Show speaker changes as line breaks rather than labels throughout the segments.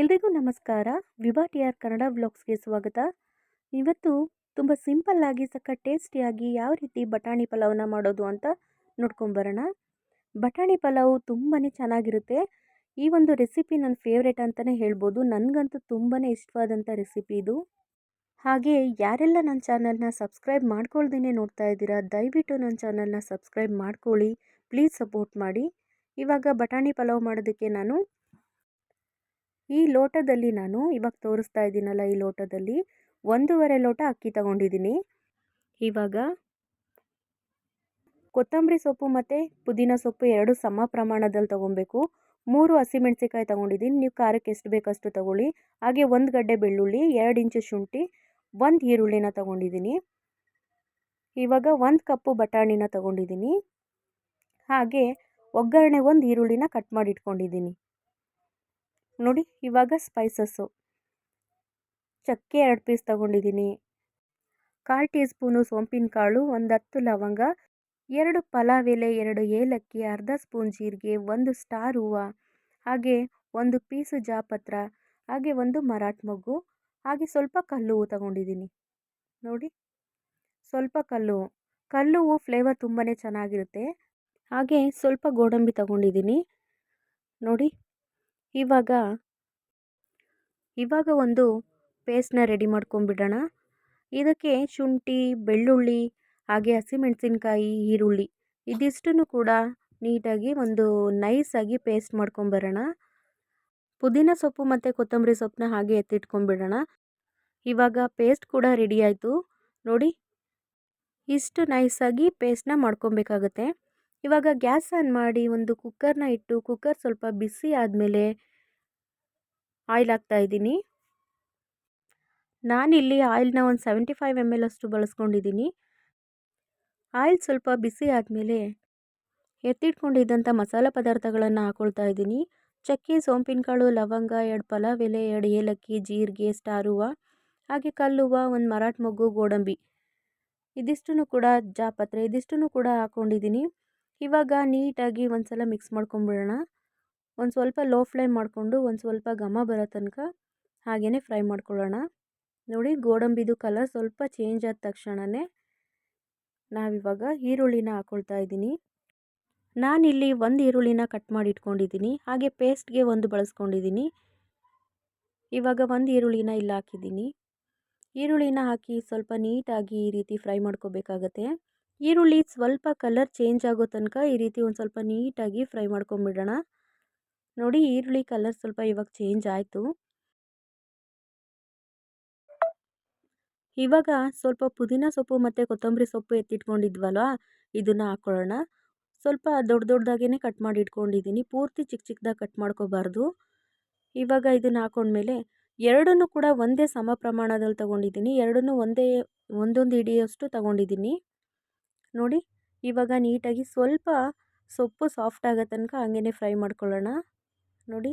ಎಲ್ರಿಗೂ ನಮಸ್ಕಾರ. Vibha T R Kannada ವ್ಲಾಗ್ಸ್ಗೆ ಸ್ವಾಗತ. ಇವತ್ತು ತುಂಬ ಸಿಂಪಲ್ಲಾಗಿ ಸಕ್ಕ ಟೇಸ್ಟಿಯಾಗಿ ಯಾವ ರೀತಿ ಬಟಾಣಿ ಪಲಾವನ್ನ ಮಾಡೋದು ಅಂತ ನೋಡ್ಕೊಂಬರೋಣ ಬಟಾಣಿ ಪಲಾವು ತುಂಬಾ ಚೆನ್ನಾಗಿರುತ್ತೆ. ಈ ಒಂದು ರೆಸಿಪಿ ನನ್ನ ಫೇವ್ರೇಟ್ ಅಂತಲೇ ಹೇಳ್ಬೋದು. ನನಗಂತೂ ತುಂಬಾ ಇಷ್ಟವಾದಂಥ ರೆಸಿಪಿ ಇದು. ಹಾಗೆ ಯಾರೆಲ್ಲ ನನ್ನ ಚಾನಲ್ನ ಸಬ್ಸ್ಕ್ರೈಬ್ ಮಾಡ್ಕೊಳ್ದೇ ನೋಡ್ತಾ ಇದ್ದೀರಾ, ದಯವಿಟ್ಟು ನನ್ನ ಚಾನಲ್ನ ಸಬ್ಸ್ಕ್ರೈಬ್ ಮಾಡ್ಕೊಳ್ಳಿ. ಪ್ಲೀಸ್ ಸಪೋರ್ಟ್ ಮಾಡಿ. ಇವಾಗ ಬಟಾಣಿ ಪಲಾವ್ ಮಾಡೋದಕ್ಕೆ ನಾನು ಈ ಲೋಟದಲ್ಲಿ ನಾನು ಇವಾಗ ತೋರಿಸ್ತಾ ಇದ್ದೀನಲ್ಲ ಈ ಲೋಟದಲ್ಲಿ ಒಂದೂವರೆ ಲೋಟ ಅಕ್ಕಿ ತಗೊಂಡಿದ್ದೀನಿ. ಇವಾಗ ಕೊತ್ತಂಬರಿ ಸೊಪ್ಪು ಮತ್ತು ಪುದೀನ ಸೊಪ್ಪು ಎರಡು ಸಮ ಪ್ರಮಾಣದಲ್ಲಿ ತೊಗೊಬೇಕು. ಮೂರು ಹಸಿಮೆಣಸಿಕಾಯಿ ತೊಗೊಂಡಿದ್ದೀನಿ. ನೀವು ಖಾರಕ್ಕೆ ಎಷ್ಟು ಬೇಕಷ್ಟು ತೊಗೊಳ್ಳಿ. ಹಾಗೆ ಒಂದು ಗಡ್ಡೆ ಬೆಳ್ಳುಳ್ಳಿ, ಎರಡು ಇಂಚು ಶುಂಠಿ, ಒಂದು ಈರುಳ್ಳಿನ ತೊಗೊಂಡಿದ್ದೀನಿ. ಇವಾಗ ಒಂದು ಕಪ್ಪು ಬಟಾಣಿನ ತೊಗೊಂಡಿದ್ದೀನಿ. ಹಾಗೆ ಒಗ್ಗರಣೆ ಒಂದು ಈರುಳ್ಳಿನ ಕಟ್ ಮಾಡಿ ಇಟ್ಕೊಂಡಿದ್ದೀನಿ ನೋಡಿ ಇವಾಗ ಸ್ಪೈಸಸ್ಸು ಚಕ್ಕೆ ಎರಡು ಪೀಸ್ ತೊಗೊಂಡಿದ್ದೀನಿ. ಕಾಲು ಟೀ ಸ್ಪೂನು ಸೋಂಪಿನ ಕಾಳು, ಒಂದು ಹತ್ತು ಲವಂಗ, ಎರಡು ಪಲಾವ್ ಎಲೆ ಎರಡು ಏಲಕ್ಕಿ, ಅರ್ಧ ಸ್ಪೂನ್ ಜೀರಿಗೆ, ಒಂದು ಸ್ಟಾರ್ ಹೂವು, ಹಾಗೆ ಒಂದು ಪೀಸು ಜಾಪತ್ರ, ಹಾಗೆ ಒಂದು ಮರಾಠ ಮೊಗ್ಗು, ಹಾಗೆ ಸ್ವಲ್ಪ ಕಲ್ಲು ಹೂವು ತಗೊಂಡಿದ್ದೀನಿ. ನೋಡಿ, ಸ್ವಲ್ಪ ಕಲ್ಲು ಕಲ್ಲು ಹೂವು ಫ್ಲೇವರ್ ತುಂಬಾ ಚೆನ್ನಾಗಿರುತ್ತೆ. ಹಾಗೆ ಸ್ವಲ್ಪ ಗೋಡಂಬಿ ತಗೊಂಡಿದ್ದೀನಿ. ನೋಡಿ ಇವಾಗ ಇವಾಗ ಒಂದು ಪೇಸ್ಟ್ನ ರೆಡಿ ಮಾಡ್ಕೊಂಬಿಡೋಣ ಇದಕ್ಕೆ ಶುಂಠಿ, ಬೆಳ್ಳುಳ್ಳಿ, ಹಾಗೆ ಹಸಿಮೆಣಸಿನ್ಕಾಯಿ, ಈರುಳ್ಳಿ ಇದಿಷ್ಟನ್ನು ಕೂಡ ನೀಟಾಗಿ ಒಂದು ನೈಸಾಗಿ ಪೇಸ್ಟ್ ಮಾಡ್ಕೊಂಬರೋಣ ಪುದೀನ ಸೊಪ್ಪು ಮತ್ತು ಕೊತ್ತಂಬರಿ ಸೊಪ್ಪನ್ನ ಹಾಗೆ ಎತ್ತಿಟ್ಕೊಂಬಿಡೋಣ ಇವಾಗ ಪೇಸ್ಟ್ ಕೂಡ ರೆಡಿ ಆಯಿತು. ನೋಡಿ, ಇಷ್ಟು ನೈಸಾಗಿ ಪೇಸ್ಟ್ನ ಮಾಡ್ಕೊಬೇಕಾಗತ್ತೆ. ಇವಾಗ ಗ್ಯಾಸ್ ಆನ್ ಮಾಡಿ ಒಂದು ಕುಕ್ಕರ್ನ ಇಟ್ಟು ಕುಕ್ಕರ್ ಸ್ವಲ್ಪ ಬಿಸಿ ಆದಮೇಲೆ ಆಯಿಲ್ ಹಾಕ್ತಾ ಇದ್ದೀನಿ. ನಾನಿಲ್ಲಿ ಆಯಿಲ್ನ ಒಂದು ಸೆವೆಂಟಿ ಫೈವ್ ಎಂ ಎಲ್ ಅಷ್ಟು ಬಳಸ್ಕೊಂಡಿದ್ದೀನಿ. ಆಯಿಲ್ ಸ್ವಲ್ಪ ಬಿಸಿ ಆದಮೇಲೆ ಎತ್ತಿಟ್ಕೊಂಡಿದ್ದಂಥ ಮಸಾಲೆ ಪದಾರ್ಥಗಳನ್ನು ಹಾಕೊಳ್ತಾ ಇದ್ದೀನಿ. ಚಕ್ಕೆ, ಸೋಂಪಿನಕಾಳು, ಲವಂಗ, ಎರಡು ಪಲಾವ್ ಎಲೆ, ಎರಡು ಏಲಕ್ಕಿ, ಜೀರಿಗೆ ಸ್ಟಾರ್ ಹೂವು ಹಾಗೆ ಕಲ್ಲುವ ಒಂದು ಮರಾಠ ಮೊಗ್ಗು, ಗೋಡಂಬಿ. ಇದಿಷ್ಟು ಕೂಡ ಜಾಪತ್ರೆ ಇದಿಷ್ಟು ಕೂಡ ಹಾಕ್ಕೊಂಡಿದ್ದೀನಿ ಇವಾಗ ನೀಟಾಗಿ ಒಂದು ಸಲ ಮಿಕ್ಸ್ ಮಾಡ್ಕೊಂಬಿಡೋಣ. ಒಂದು ಸ್ವಲ್ಪ ಲೋ ಫ್ಲೇಮ್ ಮಾಡಿಕೊಂಡು ಒಂದು ಸ್ವಲ್ಪ ಘಮ ಬರೋ ತನಕ ಹಾಗೆಯೇ ಫ್ರೈ ಮಾಡ್ಕೊಳ್ಳೋಣ. ನೋಡಿ ಗೋಡಂಬಿದು ಕಲರ್ ಸ್ವಲ್ಪ ಚೇಂಜ್ ಆದ ತಕ್ಷಣವೇ ನಾವಿವಾಗ ಈರುಳ್ಳಿನ ಹಾಕ್ಕೊಳ್ತಾ ಇದ್ದೀನಿ. ನಾನಿಲ್ಲಿ ಒಂದು ಈರುಳ್ಳಿನ ಕಟ್ ಮಾಡಿ ಇಟ್ಕೊಂಡಿದ್ದೀನಿ ಹಾಗೆ ಪೇಸ್ಟ್ಗೆ ಒಂದು ಬಳಸ್ಕೊಂಡಿದ್ದೀನಿ. ಇವಾಗ ಒಂದು ಈರುಳ್ಳಿನ ಇಲ್ಲಿ ಹಾಕಿದ್ದೀನಿ. ಈರುಳ್ಳಿನ ಹಾಕಿ ಸ್ವಲ್ಪ ನೀಟಾಗಿ ಈ ರೀತಿ ಫ್ರೈ ಮಾಡ್ಕೋಬೇಕಾಗತ್ತೆ. ಈರುಳ್ಳಿ ಸ್ವಲ್ಪ ಕಲರ್ ಚೇಂಜ್ ಆಗೋ ತನಕ ಈ ರೀತಿ ಒಂದು ಸ್ವಲ್ಪ ನೀಟಾಗಿ ಫ್ರೈ ಮಾಡ್ಕೊಂಬಿಡೋಣ. ನೋಡಿ ಈರುಳ್ಳಿ ಕಲರ್ ಸ್ವಲ್ಪ ಇವಾಗ ಚೇಂಜ್ ಆಯಿತು. ಇವಾಗ ಸ್ವಲ್ಪ ಪುದೀನ ಸೊಪ್ಪು ಮತ್ತು ಕೊತ್ತಂಬರಿ ಸೊಪ್ಪು ಎತ್ತಿಟ್ಕೊಂಡಿದ್ವಲ್ವ, ಇದನ್ನು ಹಾಕ್ಕೊಳ್ಳೋಣ ಸ್ವಲ್ಪ ದೊಡ್ಡ ದೊಡ್ಡದಾಗೇ ಕಟ್ ಮಾಡಿ ಇಟ್ಕೊಂಡಿದ್ದೀನಿ ಪೂರ್ತಿ ಚಿಕ್ಕ ಚಿಕ್ಕದಾಗಿ ಕಟ್ ಮಾಡ್ಕೋಬಾರ್ದು. ಇವಾಗ ಇದನ್ನು ಹಾಕೊಂಡ್ಮೇಲೆ ಎರಡನ್ನೂ ಕೂಡ ಒಂದೇ ಸಮ ಪ್ರಮಾಣದಲ್ಲಿ ತೊಗೊಂಡಿದ್ದೀನಿ ಎರಡನ್ನೂ ಒಂದೇ, ಒಂದೊಂದು ಹಿಡಿಯಷ್ಟು ತೊಗೊಂಡಿದ್ದೀನಿ ನೋಡಿ, ಇವಾಗ ನೀಟಾಗಿ ಸ್ವಲ್ಪ ಸೊಪ್ಪು ಸಾಫ್ಟ್ ಆಗೋ ತನಕ ಹಂಗೇ ಫ್ರೈ ಮಾಡ್ಕೊಳ್ಳೋಣ. ನೋಡಿ,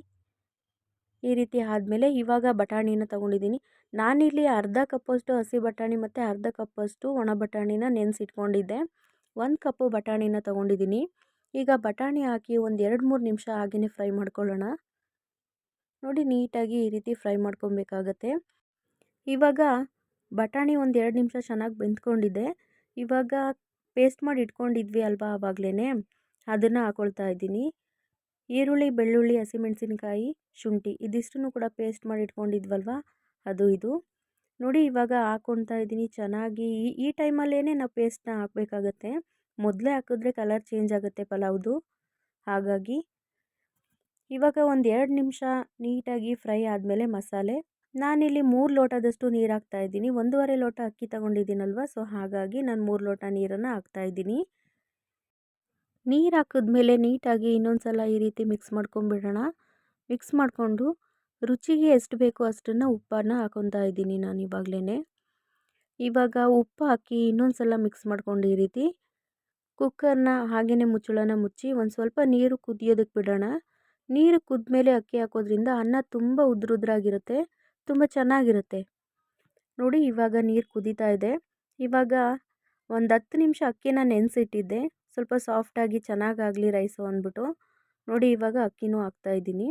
ಈ ರೀತಿ ಆದಮೇಲೆ ಇವಾಗ ಬಟಾಣಿನ ತೊಗೊಂಡಿದ್ದೀನಿ. ನಾನಿಲ್ಲಿ ಅರ್ಧ ಕಪ್ಪಷ್ಟು ಹಸಿ ಬಟಾಣಿ ಮತ್ತು ಅರ್ಧ ಕಪ್ಪಷ್ಟು ಒಣ ಬಟಾಣಿನ ನೆನೆಸಿಟ್ಕೊಂಡಿದ್ದೆ. ಒಂದು ಕಪ್ಪು ಬಟಾಣಿನ ತೊಗೊಂಡಿದ್ದೀನಿ. ಈಗ ಬಟಾಣಿ ಹಾಕಿ ಒಂದು ಎರಡು ಮೂರು ನಿಮಿಷ ಹಾಗೆಯೇ ಫ್ರೈ ಮಾಡ್ಕೊಳ್ಳೋಣ. ನೋಡಿ, ನೀಟಾಗಿ ಈ ರೀತಿ ಫ್ರೈ ಮಾಡ್ಕೊಬೇಕಾಗತ್ತೆ. ಇವಾಗ ಬಟಾಣಿ ಒಂದು ಎರಡು ನಿಮಿಷ ಚೆನ್ನಾಗಿ ಬೆಂದ್ಕೊಂಡಿದ್ದೆ. ಇವಾಗ ಪೇಸ್ಟ್ ಮಾಡಿ ಇಟ್ಕೊಂಡಿದ್ವಿ ಅಲ್ವಾ ಆವಾಗಲೇ ಅದನ್ನು ಹಾಕ್ಕೊಳ್ತಾ ಇದ್ದೀನಿ. ಈರುಳ್ಳಿ, ಬೆಳ್ಳುಳ್ಳಿ, ಹಸಿಮೆಣಸಿನ್ಕಾಯಿ, ಶುಂಠಿ ಇದಿಷ್ಟನ್ನು ಕೂಡ ಪೇಸ್ಟ್ ಮಾಡಿ ಇಟ್ಕೊಂಡಿದ್ವಲ್ವ? ಅದು ಇದು. ನೋಡಿ ಇವಾಗ ಹಾಕ್ಕೊಳ್ತಾ ಇದ್ದೀನಿ ಚೆನ್ನಾಗಿ. ಈ ಈ ಟೈಮಲ್ಲೇ ನಾವು ಪೇಸ್ಟ್ನ ಹಾಕಬೇಕಾಗತ್ತೆ. ಮೊದಲೇ ಹಾಕಿದ್ರೆ ಕಲರ್ ಚೇಂಜ್ ಆಗುತ್ತೆ ಪಲಾವ್ದು. ಹಾಗಾಗಿ ಇವಾಗ ಒಂದು ಎರಡು ನಿಮಿಷ ನೀಟಾಗಿ ಫ್ರೈ ಆದಮೇಲೆ ಮಸಾಲೆ. ನಾನಿಲ್ಲಿ ಮೂರು ಲೋಟದಷ್ಟು ನೀರು ಹಾಕ್ತಾ ಇದ್ದೀನಿ. ಒಂದೂವರೆ ಲೋಟ ಅಕ್ಕಿ ತೊಗೊಂಡಿದ್ದೀನಲ್ವ? ಸೊ, ಹಾಗಾಗಿ ನಾನು ಮೂರು ಲೋಟ ನೀರನ್ನು ಹಾಕ್ತಾಯಿದ್ದೀನಿ ನೀರು ಹಾಕಿದ್ಮೇಲೆ ನೀಟಾಗಿ ಇನ್ನೊಂದು ಸಲ ಈ ರೀತಿ ಮಿಕ್ಸ್ ಮಾಡ್ಕೊಂಬಿಡೋಣ. ಮಿಕ್ಸ್ ಮಾಡಿಕೊಂಡು ರುಚಿಗೆ ಎಷ್ಟು ಬೇಕೋ ಅಷ್ಟನ್ನು ಉಪ್ಪನ್ನು ಹಾಕೊತಾ ಇದ್ದೀನಿ ನಾನು ಇವಾಗಲೇ ಇವಾಗ ಉಪ್ಪು ಹಾಕಿ ಇನ್ನೊಂದು ಸಲ ಮಿಕ್ಸ್ ಮಾಡ್ಕೊಂಡು ಈ ರೀತಿ ಕುಕ್ಕರ್ನ ಹಾಗೆಯೇ ಮುಚ್ಚಳನ ಮುಚ್ಚಿ ಒಂದು ಸ್ವಲ್ಪ ನೀರು ಕುದಿಯೋದಕ್ಕೆ ಬಿಡೋಣ. ನೀರು ಕುದ್ಮೇಲೆ ಅಕ್ಕಿ ಹಾಕೋದ್ರಿಂದ ಅನ್ನ ತುಂಬ ಉದ್ರುದ್ರಾಗಿರುತ್ತೆ. ತುಂಬ ಚೆನ್ನಾಗಿರುತ್ತೆ. ನೋಡಿ ಇವಾಗ ನೀರು ಕುದೀತಾ ಇದೆ. ಇವಾಗ ಒಂದು ಹತ್ತು ನಿಮಿಷ ಅಕ್ಕಿನ ನೆನೆಸಿಟ್ಟಿದ್ದೆ. ಸ್ವಲ್ಪ ಸಾಫ್ಟಾಗಿ ಚೆನ್ನಾಗಾಗಲಿ ರೈಸು ಅಂದ್ಬಿಟ್ಟು. ನೋಡಿ ಇವಾಗ ಅಕ್ಕಿನೂ ಹಾಕ್ತಾಯಿದ್ದೀನಿ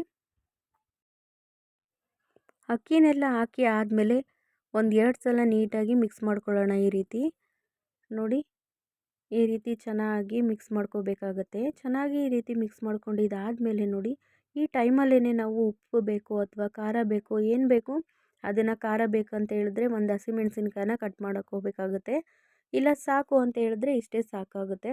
ಅಕ್ಕಿನೆಲ್ಲ ಹಾಕಿ ಆದಮೇಲೆ ಒಂದು ಎರಡು ಸಲ ನೀಟಾಗಿ ಮಿಕ್ಸ್ ಮಾಡ್ಕೊಳ್ಳೋಣ ಈ ರೀತಿ. ನೋಡಿ ಈ ರೀತಿ ಚೆನ್ನಾಗಿ ಮಿಕ್ಸ್ ಮಾಡ್ಕೋಬೇಕಾಗತ್ತೆ. ಚೆನ್ನಾಗಿ ಈ ರೀತಿ ಮಿಕ್ಸ್ ಮಾಡ್ಕೊಂಡಿದ್ದಾದಮೇಲೆ ನೋಡಿ ಈ ಟೈಮಲ್ಲೇ ನಾವು ಉಪ್ಪು ಬೇಕು ಅಥವಾ ಖಾರ ಬೇಕು, ಏನು ಬೇಕು ಅದನ್ನು ಖಾರ ಬೇಕು ಅಂತ ಹೇಳಿದ್ರೆ ಒಂದು ಹಸಿಮೆಣ್ಸಿನ್ಕಾಯನ್ನ ಕಟ್ ಮಾಡೋಕೆ ಹೋಗಬೇಕಾಗುತ್ತೆ. ಇಲ್ಲ ಸಾಕು ಅಂತ ಹೇಳಿದ್ರೆ ಇಷ್ಟೇ ಸಾಕಾಗುತ್ತೆ.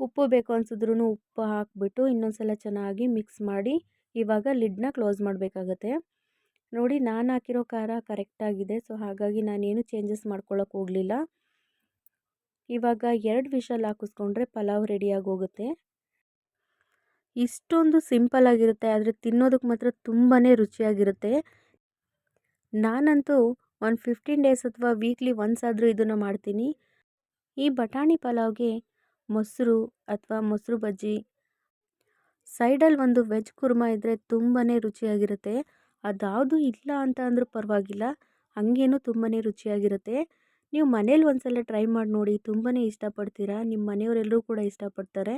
ಉಪ್ಪು ಬೇಕು ಅನ್ಸಿದ್ರೂ ಉಪ್ಪು ಹಾಕಿಬಿಟ್ಟು ಇನ್ನೊಂದು ಸಲ ಚೆನ್ನಾಗಿ ಮಿಕ್ಸ್ ಮಾಡಿ ಇವಾಗ ಲಿಡ್ನ ಕ್ಲೋಸ್ ಮಾಡಬೇಕಾಗತ್ತೆ. ನೋಡಿ ನಾನು ಹಾಕಿರೋ ಖಾರ ಕರೆಕ್ಟಾಗಿದೆ ಸೊ ಹಾಗಾಗಿ ನಾನೇನು ಚೇಂಜಸ್ ಮಾಡ್ಕೊಳ್ಳೋಕೆ ಹೋಗಲಿಲ್ಲ. ಇವಾಗ ಎರಡು ವಿಷಲ್ ಹಾಕಿಸ್ಕೊಂಡ್ರೆ ಪಲಾವ್ ರೆಡಿಯಾಗಿ ಹೋಗುತ್ತೆ ಇಷ್ಟೊಂದು ಸಿಂಪಲ್ ಆಗಿರುತ್ತೆ, ಆದರೆ ತಿನ್ನೋದಕ್ಕೆ ಮಾತ್ರ ತುಂಬಾ ರುಚಿಯಾಗಿರುತ್ತೆ. ನಾನಂತೂ ಒಂದು ಫಿಫ್ಟೀನ್ ಡೇಸ್ ಅಥವಾ ವೀಕ್ಲಿ ಒನ್ಸ್ ಆದರೂ ಇದನ್ನು ಮಾಡ್ತೀನಿ. ಈ ಬಟಾಣಿ ಪಲಾವ್ಗೆ ಮೊಸರು ಅಥವಾ ಮೊಸರು ಬಜ್ಜಿ, ಸೈಡಲ್ಲಿ ಒಂದು ವೆಜ್ ಕುರ್ಮ ಇದ್ದರೆ ತುಂಬಾ ರುಚಿಯಾಗಿರುತ್ತೆ. ಅದ್ಯಾವುದು ಇಲ್ಲ ಅಂತ ಅಂದರೂ ಪರವಾಗಿಲ್ಲ, ಹಂಗೇನು ತುಂಬಾ ರುಚಿಯಾಗಿರುತ್ತೆ. ನೀವು ಮನೇಲಿ ಒಂದ್ಸಲ ಟ್ರೈ ಮಾಡಿ ನೋಡಿ ತುಂಬಾ ಇಷ್ಟಪಡ್ತೀರಾ? ನಿಮ್ಮ ಮನೆಯವರೆಲ್ಲರೂ ಕೂಡ ಇಷ್ಟಪಡ್ತಾರೆ.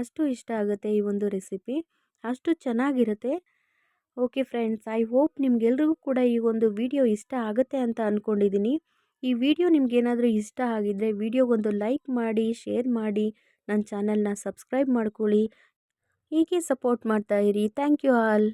ಅಷ್ಟು ಇಷ್ಟ ಆಗುತ್ತೆ ಈ ಒಂದು ರೆಸಿಪಿ. ಅಷ್ಟು ಚೆನ್ನಾಗಿರುತ್ತೆ. ಓಕೆ ಫ್ರೆಂಡ್ಸ್, ಐ ಹೋಪ್ ನಿಮ್ಗೆಲ್ರಿಗೂ ಕೂಡ ಈ ಒಂದು ವಿಡಿಯೋ ಇಷ್ಟ ಆಗುತ್ತೆ ಅಂತ ಅಂದ್ಕೊಂಡಿದ್ದೀನಿ ಈ ವಿಡಿಯೋ ನಿಮ್ಗೇನಾದರೂ ಇಷ್ಟ ಆಗಿದ್ದರೆ ವಿಡಿಯೋಗೊಂದು ಲೈಕ್ ಮಾಡಿ, ಶೇರ್ ಮಾಡಿ ನನ್ನ ಚಾನಲ್ನ ಸಬ್ಸ್ಕ್ರೈಬ್ ಮಾಡ್ಕೊಳ್ಳಿ. ಹೀಗೆ ಸಪೋರ್ಟ್ ಮಾಡ್ತಾ ಥ್ಯಾಂಕ್ ಯು ಆಲ್.